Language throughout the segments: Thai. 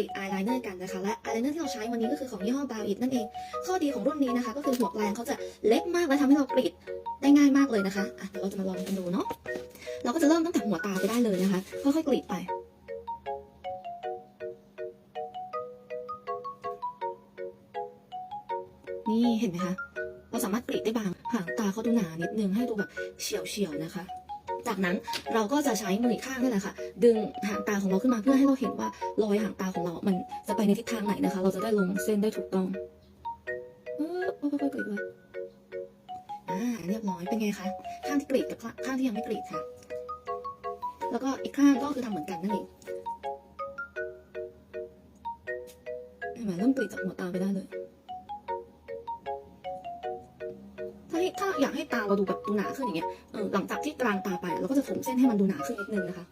รีดอายไลเนอร์กันนะคะ และอายไลเนอร์ที่เราใช้วันนี้ก็คือของยี่ห้อบาวอิดนั่นเอง ข้อดีของรุ่นนี้นะคะ ก็คือหัวแปลงเขาจะเล็กมากและทำให้เรากรีดได้ง่ายมากเลยนะคะอะเดี๋ยวเราจะมาลองกันดูเนาะเราก็จะเริ่มตั้งแต่หัวตาไปได้เลยนะคะ ค่อยๆกรีดไปนี่เห็นไหมคะ เราสามารถกรีดได้บาง หางตาเขาดูหนานิดนึงให้ดูแบบเฉียวเฉียวๆนะคะ จากนั้นเราก็จะใช้มืออีกข้างนี่แหละค่ะ ดึงหางตาของเราขึ้นมาเพื่อให้เราเห็นว่ารอยหางตาของเรา มันจะไปในทิศทางไหนนะคะ เราจะได้ลงเส้นได้ถูกต้องเออค่อยกรีดเลยอ่าเรียบร้อยเป็นไงคะข้างที่กรีดกับข้างที่ยังไม่กรีดค่ะ แล้วก็อีกข้างก็คือทำเหมือนกันนั่นเองเห็นไหมเริ่มกรีดจากหัวตาไปได้เลย ถ้าอยากให้ตาเราดูแบบดูหนาขึ้นอย่างเงี้ยเออหลังจากที่กลางตาไปเราก็จะถมเส้นให้มันดูหนาขึ้นนิดนึงนะคะ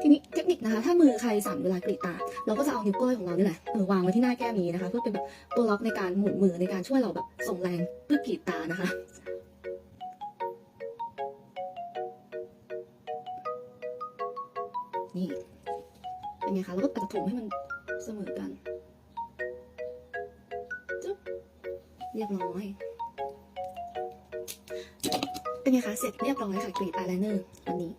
ทีนี้เทคนิคนะคะ ถ้ามือใครสั่นเวลากรีดตา เราก็จะเอานิ้วก้อยของเรานี่แหละเออวางไว้ที่หน้าแก้มนี้นะคะ เพื่อเป็นแบบตัวล็อกในการหมุนมือในการช่วยเราแบบส่งแรงเพื่อกรีดตานะคะนี่เป็นไงคะแล้วก็อาจจะถมให้มันเสมอกัน เรียบร้อย เป็นไงคะ เสร็จเรียบร้อยค่ะกรีดอายไลเนอร์อันนี้